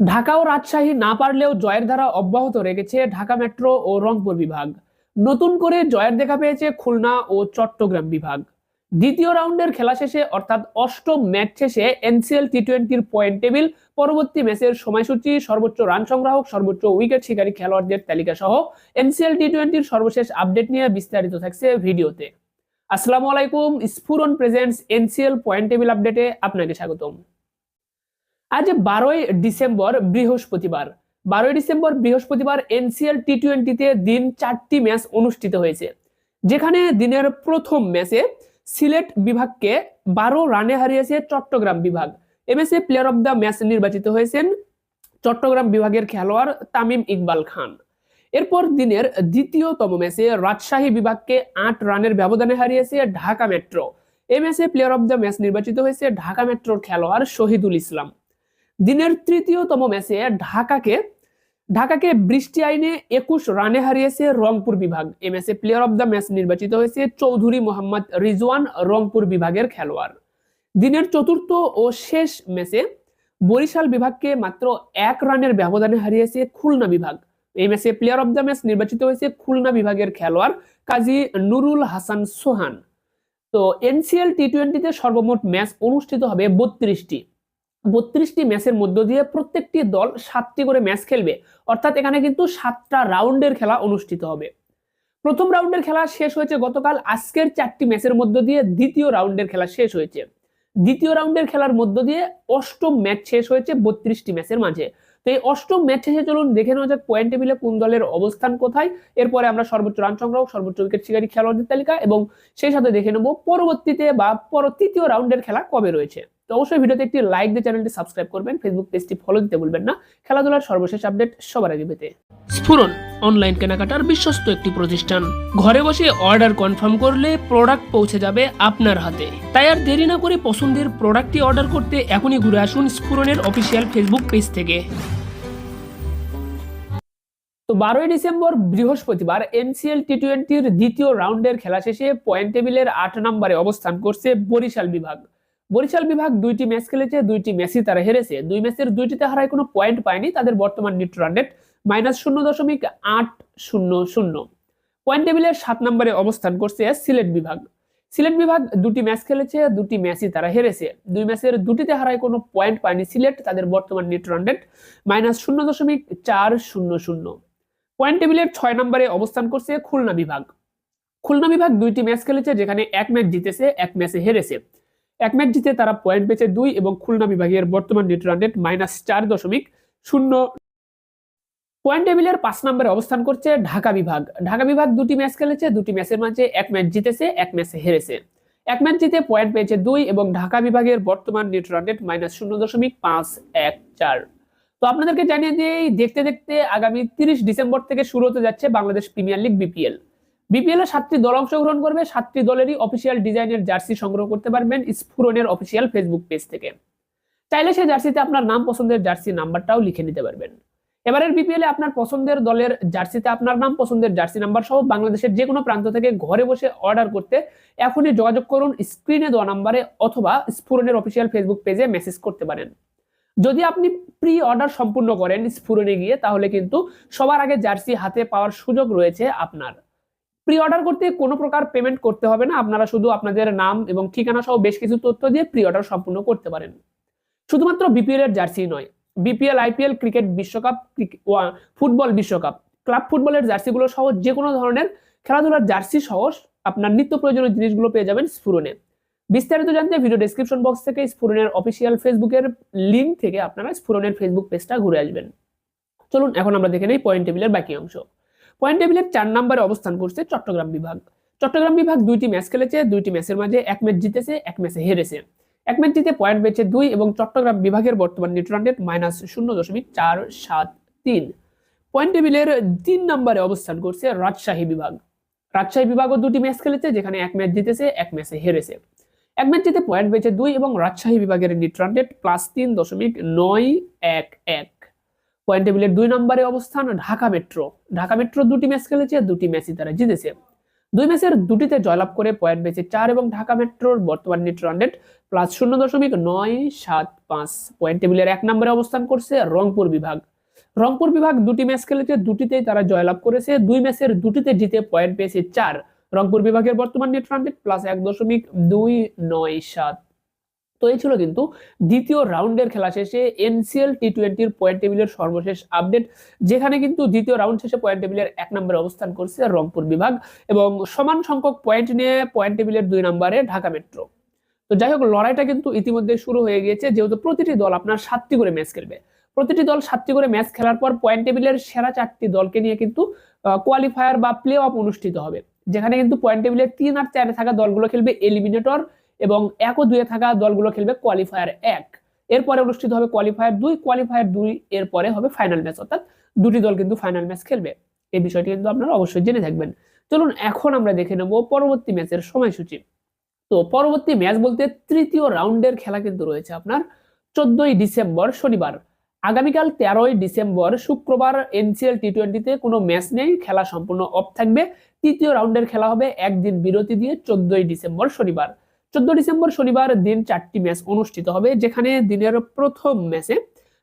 ঢাকা ও রাজশাহী না পারলেও জয়ের ধারা অব্যাহত রেখেছে ঢাকা মেট্রো ও রংপুর বিভাগ। নতুন করে জয়ের দেখা পেয়েছে খুলনা ও চট্টগ্রাম বিভাগ। দ্বিতীয় রাউন্ডের খেলা শেষে, অর্থাৎ অষ্টম ম্যাচ শেষে এনসিএল টি টোয়েন্টির পয়েন্ট টেবিল, পরবর্তী ম্যাচের সময়সূচি, সর্বোচ্চ রান সংগ্রাহক, সর্বোচ্চ উইকেট শিকারী খেলোয়াড়দের তালিকা সহ এনসিএল টি টোয়েন্টির সর্বশেষ আপডেট নিয়ে বিস্তারিত থাকছে ভিডিওতে। আসসালামু আলাইকুম, Sphuran presents NCL point table আপডেটে আপনাকে স্বাগতম। আজ বারোই ডিসেম্বর বৃহস্পতিবার। বারোই ডিসেম্বর বৃহস্পতিবার এনসিএল টি টোয়েন্টিতে দিন চারটি ম্যাচ অনুষ্ঠিত হয়েছে। যেখানে দিনের প্রথম ম্যাচে সিলেট বিভাগকে বারো রানে হারিয়েছে চট্টগ্রাম বিভাগ। MSA player of the match নির্বাচিত হয়েছেন চট্টগ্রাম বিভাগের খেলোয়াড় তামিম ইকবাল খান। এরপর দিনের দ্বিতীয়তম ম্যাচে রাজশাহী বিভাগকে আট রানের ব্যবধানে হারিয়েছে ঢাকা মেট্রো। এই ম্যাচে প্লেয়ার অব দ্য ম্যাচ নির্বাচিত হয়েছে ঢাকা মেট্রোর খেলোয়াড় শহীদুল ইসলাম। দিনের তৃতীয়তম ম্যাচে ঢাকাকে ঢাকাকে বৃষ্টি আইনে একুশ রানে হারিয়েছে রংপুর বিভাগ। এ ম্যাচে প্লেয়ার অব দ্য ম্যাচ নির্বাচিত হয়েছে চৌধুরী মোহাম্মদ রিজওয়ান, রংপুর বিভাগের খেলোয়াড়। দিনের চতুর্থ ও শেষ ম্যাচে বরিশাল বিভাগকে মাত্র এক রানের ব্যবধানে হারিয়েছে খুলনা বিভাগ। এই ম্যাচে প্লেয়ার অব দ্য ম্যাচ নির্বাচিত হয়েছে খুলনা বিভাগের খেলোয়াড় কাজী নুরুল হাসান সোহান। তো এনসিএল টি টোয়েন্টিতে সর্বমোট ম্যাচ অনুষ্ঠিত হবে বত্রিশটি। বত্রিশটি ম্যাচের মধ্য দিয়ে প্রত্যেকটি দল সাতটি করে ম্যাচ খেলবে। অর্থাৎ এখানে কিন্তু সাতটা রাউন্ডের খেলা অনুষ্ঠিত হবে। প্রথম রাউন্ডের খেলা শেষ হয়েছে গতকাল। আজকের চারটি ম্যাচের মধ্য দিয়ে দ্বিতীয় রাউন্ডের খেলা শেষ হয়েছে। দ্বিতীয় রাউন্ডের খেলার মধ্য দিয়ে অষ্টম ম্যাচ শেষ হয়েছে বত্রিশটি ম্যাচের মাঝে। তো এই অষ্টম ম্যাচ শেষে চলুন দেখে নেওয়া যাক পয়েন্ট টেবিলে কোন দলের অবস্থান কোথায়। এরপরে আমরা সর্বোচ্চ রান সংগ্রহ, সর্বোচ্চ উইকেট শিকারী, খেলোয়াড়দের তালিকা এবং সেই সাথে দেখে নেব পরবর্তীতে বা পর, তৃতীয় রাউন্ডের খেলা কবে রয়েছে। তো অবশ্যই ভিডিওতে একটি লাইক দিয়ে চ্যানেলটি সাবস্ক্রাইব করবেন ফেসবুক পেজটি ফলো দিতে ভুলবেন না। খেলাধুলার সর্বশেষ আপডেট সবার আগে পেতে। স্ফুরন অনলাইন কেনাকাটার বিশ্বস্ত একটি প্রতিষ্ঠান। ঘরে বসে অর্ডার কনফার্ম করলে প্রোডাক্ট পৌঁছে যাবে আপনার হাতে। তাই আর দেরি না করে পছন্দের প্রোডাক্টটি অর্ডার করতে এখনই ঘুরে আসুন স্ফুরনের অফিসিয়াল ফেসবুক পেজ থেকে। তো বারোই ডিসেম্বর বৃহস্পতিবার এনসিএল টি টোয়েন্টির দ্বিতীয় রাউন্ডের খেলা শেষে পয়েন্ট টেবিলের আট নম্বরে অবস্থান করছে বরিশাল বিভাগ। বরিশাল বিভাগ দুইটি ম্যাচ খেলেছে, দুইটি ম্যাচই তারা হেরেছে। দুই ম্যাচের দুইটিতে হারায় কোনো পয়েন্ট পায়নি তাদের বর্তমান নেট রান রেট মাইনাস শূন্য দশমিক আট শূন্য শূন্য। পয়েন্ট টেবিলের সাত নম্বরে অবস্থান করছে সিলেট বিভাগ। সিলেট বিভাগ দুটি ম্যাচ খেলেছে, দুটি ম্যাচই তারা হেরেছে। দুই ম্যাচের দুটিতে হারায় কোনো পয়েন্ট পায়নি সিলেট তাদের বর্তমান নেট রান রেট মাইনাস শূন্য দশমিক চার শূন্য শূন্য। পয়েন্ট টেবিলের ছয় নম্বরে অবস্থান করছে খুলনা বিভাগ। খুলনা বিভাগ দুইটি ম্যাচ খেলেছে, যেখানে এক ম্যাচ জিতেছে, এক ম্যাচে হেরেছে। এক ম্যাচ জিতে তারা পয়েন্ট পেয়েছে দুই এবং খুলনা বিভাগের বর্তমান নেট রান রেট মাইনাস চার দশমিক শূন্য। পয়েন্ট টেবিলের পাঁচ নম্বরে অবস্থান করছে ঢাকা বিভাগ। ঢাকা বিভাগ দুটি ম্যাচ খেলেছে, দুটি ম্যাচের মাঝে এক ম্যাচ জিতেছে, এক ম্যাচে হেরেছে। এক ম্যাচ জিতে পয়েন্ট পেয়েছে দুই এবং ঢাকা বিভাগের বর্তমান নেট রান রেট মাইনাস শূন্য দশমিক পাঁচ এক চার। তো আপনাদেরকে জানিয়ে দিয়ে দেখতে দেখতে আগামী তিরিশ ডিসেম্বর থেকে শুরু হতে যাচ্ছে Bangladesh premier league BPL BPL এ সাতটি দল অংশগ্রহণ করবে, সাতটি দলেরই অফিসিয়াল ডিজাইনের জার্সি সংগ্রহ করতে পারবেন স্ফুরনের অফিসিয়াল ফেসবুক পেজ থেকে। চাইলে সেই জার্সিতে আপনার নাম, পছন্দের জার্সি নাম্বারটাও লিখে নিতে পারবেন। এবারের বিপিএল এ আপনার পছন্দের দলের জার্সিতে আপনার নাম, পছন্দের জার্সি নাম্বার সহ বাংলাদেশের যে কোনো প্রান্ত থেকে ঘরে বসে অর্ডার করতে এখনই যোগাযোগ করুন স্ক্রিনে দেওয়া নাম্বারে অথবা স্ফুরনের অফিসিয়াল ফেসবুক পেজে মেসেজ করতে পারেন। যদি আপনি প্রি অর্ডার সম্পূর্ণ করেন স্ফুরনে গিয়ে, তাহলে কিন্তু সবার আগে জার্সি হাতে পাওয়ার সুযোগ রয়েছে আপনার। প্রি অর্ডার করতে কোনো প্রকার পেমেন্ট করতে হবে না। আপনারা শুধু আপনাদের নাম এবং ঠিকানা সহ বেশ কিছু তথ্য দিয়ে প্রি অর্ডার সম্পূর্ণ করতে পারেন। শুধুমাত্র বিপিএল এর জার্সি নয় বিপিএল আইপিএল ক্রিকেট বিশ্বকাপ ফুটবল বিশ্বকাপ ক্লাব ফুটবলের জার্সিগুলো সহ যে কোনো ধরনের খেলাধুলার জার্সি সহ আপনার নিত্য প্রয়োজনীয় জিনিসগুলো পেয়ে যাবেন স্ফুরনে বিস্তারিত জানতে ভিডিও ডেসক্রিপশন বক্স থেকে স্ফুরনের অফিসিয়াল ফেসবুকের লিঙ্ক থেকে আপনারা স্ফুরনের ফেসবুক পেজটা ঘুরে আসবেন। চলুন, এখন আমরা দেখে নেই পয়েন্ট টেবিলের বাকি অংশ। পয়েন্ট টেবিলের চার নম্বরে অবস্থান করছে চট্টগ্রাম বিভাগ। চট্টগ্রাম বিভাগ দুইটি ম্যাচ খেলেছে, দুইটি ম্যাচের মাঝে এক ম্যাচ জিতেছে, এক ম্যাচে হেরেছে। এক ম্যাচ জিতে পয়েন্ট পেয়েছে দুই এবং চট্টগ্রাম বিভাগের বর্তমান নেট রান রেট মাইনাস শূন্য দশমিক চার সাত তিন। পয়েন্ট টেবিলের তিন নম্বরে অবস্থান করছে রাজশাহী বিভাগ। রাজশাহী বিভাগও দুটি ম্যাচ খেলেছে, যেখানে এক ম্যাচ জিতেছে, এক ম্যাচে হেরেছে। এক ম্যাচ জিতে পয়েন্ট পেয়েছে দুই এবং রাজশাহী বিভাগের নেট রান রেট প্লাস তিন দশমিক নয় এক এক। পয়েন্ট টেবিলের দুই নম্বরে অবস্থান ঢাকা মেট্রো। ঢাকা মেট্রো দুটি ম্যাচ খেলেছে, দুটি ম্যাচই তারা জিতেছে। দুই ম্যাচের দুটিতে জয়লাভ করে পয়েন্ট পেয়েছে চার এবং ঢাকা মেট্রোর বর্তমান নেট রান প্লাস শূন্য দশমিক নয় সাত পাঁচ। পয়েন্ট টেবিলের এক নম্বরে অবস্থান করছে রংপুর বিভাগ। রংপুর বিভাগ দুটি ম্যাচ খেলেছে, দুটিতেই তারা জয়লাভ করেছে। দুই ম্যাচের দুটিতে জিতে পয়েন্ট পেয়েছে চার। রংপুর বিভাগের বর্তমান নেট রান প্লাস এক দশমিক দুই নয় সাত। তো এই ছিল কিন্তু দ্বিতীয় রাউন্ডের খেলা শেষে এনসিএল টি টোয়েন্টির পয়েন্ট টেবিলের সর্বশেষ আপডেট যেখানে কিন্তু দ্বিতীয় রাউন্ড শেষে পয়েন্ট টেবিলের এক নম্বরে অবস্থান করছে রংপুর বিভাগ এবং সমান সংখ্যক পয়েন্ট নিয়ে পয়েন্ট টেবিলের দুই নম্বরে ঢাকা মেট্রো তো যাই হোক, লড়াইটা কিন্তু ইতিমধ্যে শুরু হয়ে গিয়েছে, যেহেতু প্রতিটি দল আপনার সাতটি করে ম্যাচ খেলবে। প্রতিটি দল সাতটি করে ম্যাচ খেলার পর পয়েন্ট টেবিলের সেরা চারটি দলকে নিয়ে কিন্তু কোয়ালিফায়ার বা প্লে অফ অনুষ্ঠিত হবে। যেখানে কিন্তু পয়েন্ট টেবিলের তিন আর চারে থাকা দলগুলো খেলবে এলিমিনেটর এবং এক ও দুয়ে থাকা দলগুলো খেলবে কোয়ালিফায়ার এক। এরপরে অনুষ্ঠিত হবে কোয়ালিফায়ার দুই কোয়ালিফায়ার দুই, এরপরে হবে ফাইনাল ম্যাচ অর্থাৎ দুটি দল কিন্তু ফাইনাল ম্যাচ খেলবে। এই বিষয়টি কিন্তু আপনারা অবশ্যই জেনে থাকবেন। চলুন এখন আমরা দেখে নেব পরবর্তী ম্যাচের সময়সূচি। তো পরবর্তী ম্যাচ বলতে তৃতীয় রাউন্ডের খেলা কিন্তু রয়েছে আপনার চোদ্দই ডিসেম্বর শনিবার। আগামীকাল তেরোই ডিসেম্বর শুক্রবার এনসিএল টি টোয়েন্টিতে কোনো ম্যাচ নেই, খেলা সম্পূর্ণ অফ থাকবে। তৃতীয় রাউন্ডের খেলা হবে একদিন বিরতি দিয়ে চোদ্দই ডিসেম্বর শনিবার। চোদ্দ ডিসেম্বর শনিবার দিন চারটি ম্যাচ অনুষ্ঠিত হবে, যেখানে দিনের প্রথম ম্যাচে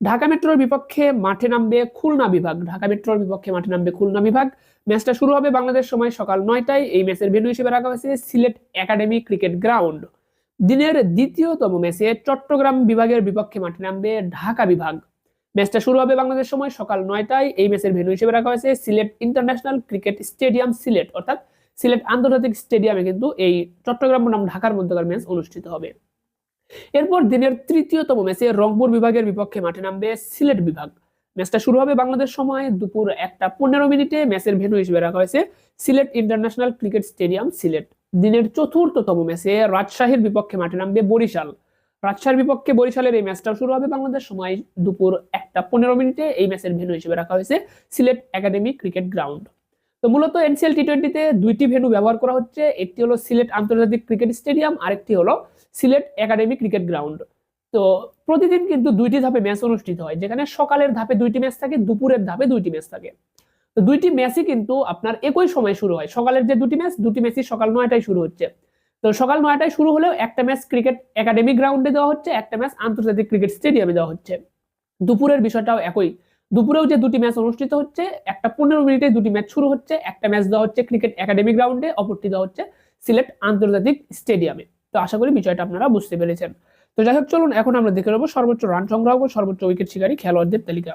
ঢাকা মেট্রোর বিপক্ষে মাঠে নামবে খুলনা বিভাগ। ঢাকা মেট্রোর বিপক্ষে মাঠে নামবে খুলনা বিভাগ। ম্যাচটা শুরু হবে বাংলাদেশ সময় সকাল নয়টায়। এই ম্যাচের ভেন্যু হিসেবে রাখা হয়েছে সিলেট একাডেমি ক্রিকেট গ্রাউন্ড। দিনের দ্বিতীয়তম ম্যাচে চট্টগ্রাম বিভাগের বিপক্ষে মাঠে নামবে ঢাকা বিভাগ। ম্যাচটা শুরু হবে বাংলাদেশ সময় সকাল নয়টায়। এই ম্যাচের ভেন্যু হিসেবে রাখা হয়েছে Sylhet international cricket stadium Sylhet, অর্থাৎ সিলেট আন্তর্জাতিক স্টেডিয়ামে কিন্তু এই চট্টগ্রাম বনাম ঢাকার মধ্যকার ম্যাচ অনুষ্ঠিত হবে। এরপর দিনের তৃতীয়তম ম্যাচে রংপুর বিভাগের বিপক্ষে মাঠে নামবে সিলেট বিভাগ। ম্যাচটা শুরু হবে বাংলাদেশ সময় দুপুর একটা পনেরো মিনিটে। ম্যাচের ভেন্যু হিসেবে রাখা হয়েছে Sylhet international cricket stadium Sylhet. দিনের চতুর্থতম ম্যাচে রাজশাহীর বিপক্ষে মাঠে নামবে বরিশাল। রাজশাহীর বিপক্ষে বরিশালের এই ম্যাচটা শুরু হবে বাংলাদেশ সময় দুপুর একটা পনেরো মিনিটে। এই ম্যাচের ভেন্যু হিসেবে রাখা হয়েছে সিলেট একাডেমি ক্রিকেট গ্রাউন্ড তো মূলত এনসিএল টি টোয়েন্টিতে দুইটি ভেন্যু ব্যবহার করা হচ্ছে। একটি হলো সিলেট আন্তর্জাতিক ক্রিকেট স্টেডিয়াম, আরেকটি হলো সিলেট একাডেমি ক্রিকেট গ্রাউন্ড। তো প্রতিদিন কিন্তু দুইটি ধাপে ম্যাচ অনুষ্ঠিত হয়, যেখানে সকালের ধাপে দুইটি ম্যাচ থাকে, দুপুরের ধাপে দুইটি ম্যাচ থাকে। তো দুইটি ম্যাচই কিন্তু আপনার একই সময় শুরু হয়। সকালের যে দুটি ম্যাচ, দুটি ম্যাচই সকাল নয়টায় শুরু হচ্ছে। তো সকাল নয়টায় শুরু হলেও একটা ম্যাচ ক্রিকেট একাডেমি গ্রাউন্ডে দেওয়া হচ্ছে, একটা ম্যাচ আন্তর্জাতিক ক্রিকেট স্টেডিয়ামে দেওয়া হচ্ছে। দুপুরের বিষয়টাও একই। দুপুরেও যে দুটি ম্যাচ অনুষ্ঠিত হচ্ছে, একটা পনেরো মিনিটে দুটি ম্যাচ শুরু হচ্ছে, একটা ম্যাচ দেওয়া হচ্ছে ক্রিকেট একাডেমি গ্রাউন্ডে অপরটি দেওয়া হচ্ছে সিলেট আন্তর্জাতিক স্টেডিয়ামে তো আশা করি বিষয়টা আপনারা বুঝতে পেরেছেন। তো যাই হোক, চলুন এখন আমরা দেখে নেব সর্বোচ্চ রান সংগ্রাহক ও সর্বোচ্চ উইকেট শিকারী খেলোয়াড়দের তালিকা।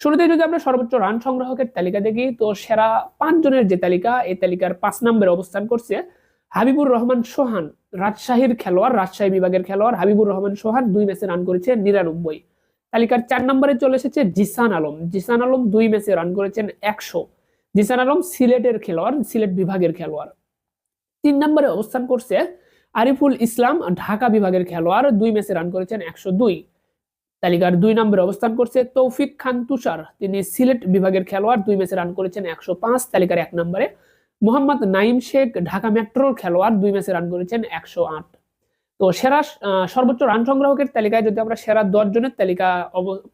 শুরুতে যদি আমরা সর্বোচ্চ রান সংগ্রাহকের তালিকা দেখি, তো সেরা পাঁচ জনের যে তালিকা, এই তালিকার পাঁচ নম্বরে অবস্থান করছে হাবিবুর রহমান সোহান, রাজশাহীর খেলোয়াড়, রাজশাহী বিভাগের খেলোয়াড় হাবিবুর রহমান সোহান দুই ম্যাচে রান করেছে নিরানব্বই। তালিকার চার নম্বরে চলে এসেছে জিসান আলম। জিসান আলম দুই ম্যাচে রান করেছেন একশো। জিসান আলম সিলেটের খেলোয়াড়, সিলেট বিভাগের খেলোয়াড়। তিন নম্বরে অবস্থান করছে আরিফুল ইসলাম, ঢাকা বিভাগের খেলোয়াড়, দুই ম্যাচে রান করেছেন একশো দুই। তালিকার দুই নম্বরে অবস্থান করছে তৌফিক খান তুষার। তিনি সিলেট বিভাগের খেলোয়াড়, দুই ম্যাচে রান করেছেন একশো পাঁচ। তালিকার এক নম্বরে মোহাম্মদ নাইম শেখ, ঢাকা মেট্রোর খেলোয়াড়, দুই ম্যাচে রান করেছেন একশো আট। তো সেরা সর্বোচ্চ রান সংগ্রাহকের তালিকায় যদি আমরা সেরা দশ জনের তালিকা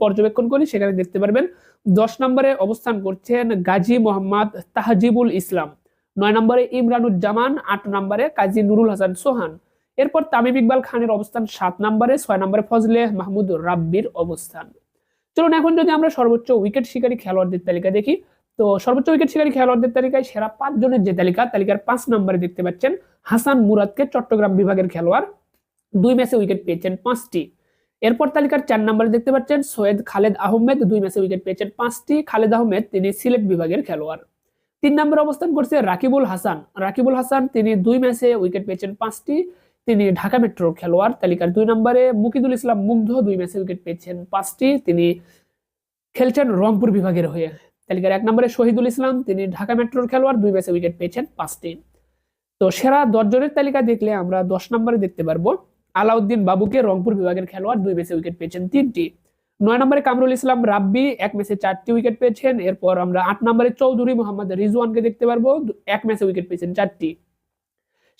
পর্যবেক্ষণ করি, সেখানে দেখতে পারবেন দশ নম্বরে অবস্থান করছেন গাজী মোহাম্মদ তাহজিবুল ইসলাম, নয় নম্বরে ইমরানুজ্জামান, আট নম্বরে কাজী নুরুল হাসান সোহান। এরপর তামিম ইকবাল খানের অবস্থান সাত নম্বরে, ছয় নম্বরে ফজলে মাহমুদ রাব্বির অবস্থান। চলুন এখন যদি আমরা সর্বোচ্চ উইকেট শিকারী খেলোয়াড়দের তালিকা দেখি, তো সর্বোচ্চ উইকেট শিকারী খেলোয়াড়দের তালিকায় সেরা পাঁচ জনের যে তালিকা, তালিকার পাঁচ নম্বরে দেখতে পাচ্ছেন হাসান মুরাদকে চট্টগ্রাম বিভাগের খেলোয়াড় দুই ম্যাচে উইকেট পেয়েছেন পাঁচটি। এরপর তালিকার চার নম্বরে দেখতে পাচ্ছেন সৈয়দ খালেদ আহমেদ, দুই ম্যাচে উইকেট পেয়েছেন পাঁচটি। খালেদ আহমেদ, তিনি সিলেট বিভাগের খেলোয়াড়। তিন নম্বরে অবস্থান করছে রাকিবুল হাসান। রাকিবুল হাসান, তিনি দুই ম্যাচে উইকেট পেয়েছেন পাঁচটি। তিনি ঢাকা মেট্রোর খেলোয়াড়। তালিকার দুই নম্বরে মুকিদুল ইসলাম মুগ্ধ, দুই ম্যাচে উইকেট পেয়েছেন পাঁচটি। তিনি খেলছেন রংপুর বিভাগের হয়ে। তালিকার এক নম্বরে শহীদুল ইসলাম, তিনি ঢাকা মেট্রোর খেলোয়াড়, দুই ম্যাচে উইকেট পেয়েছেন পাঁচটি। তো সেরা দশজনের তালিকা দেখলে আমরা দশ নম্বরে দেখতে পারব। আলাউদ্দিন বাবুকে রংপুর বিভাগের খেলোয়াড় দুই ম্যাচে উইকেট পেয়েছেন তিনটি। নয় নম্বরে কামরুল ইসলাম রাব্বি এক ম্যাচে চারটি উইকেট পেয়েছেন। এরপর আমরা আট নম্বরে চৌধুরী মোহাম্মদ রিজওয়ানকে দেখতে পারব। এক ম্যাচে উইকেট পেয়েছেন চারটি।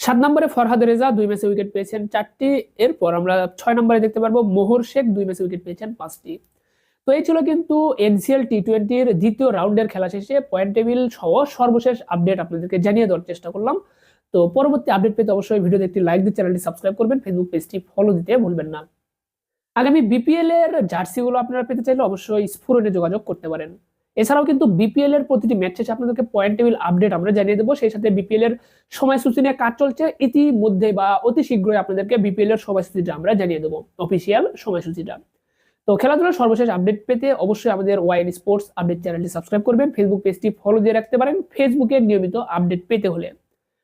সাত নম্বরে ফরহাদ রেজা দুই ম্যাচে উইকেট পেয়েছেন চারটি। এরপর আমরা ছয় নম্বরে দেখতে পারব মোহর শেখ দুই ম্যাচে উইকেট পেয়েছেন পাঁচটি। তো এই ছিল কিন্তু এনসিএল টি টোয়েন্টির দ্বিতীয় রাউন্ডের খেলা শেষে পয়েন্ট টেবিল সহ সর্বশেষ আপডেট আপনাদেরকে জানিয়ে দেওয়ার চেষ্টা করলাম। তো পরবর্তী আপডেট পেতে অবশ্যই ভিডিওতে একটি লাইক দিয়ে চ্যানেলটি সাবস্ক্রাইব করবেন ফেসবুক পেজটি ফলো দিতে ভুলবেন না। আগামী বিপিএল এর জার্সিগুলো আপনারা পেতে চাইলে অবশ্যই স্ফুরনে যোগাযোগ করতে পারেন। এছাড়াও কিন্তু বিপিএল এর প্রতিটি ম্যাচ শেষে আপনাদেরকে পয়েন্ট টেবিল আপডেট আমরা জানিয়ে দেবো। সেই সাথে বিপিএল এর সময়সূচি নিয়ে কাজ চলছে। ইতিমধ্যে বা অতি শীঘ্রই আপনাদেরকে বিপিএল এর সময়সূচিটা আমরা জানিয়ে দেবো অফিসিয়াল সময়সূচিটা। তো খেলাধুলার সর্বশেষ আপডেট পেতে অবশ্যই আমাদের ওয়াইন স্পোর্টস আপডেট চ্যানেলটি সাবস্ক্রাইব করবেন ফেসবুক পেজটি ফলো দিয়ে রাখতে পারেন ফেসবুকে নিয়মিত আপডেট পেতে হলে।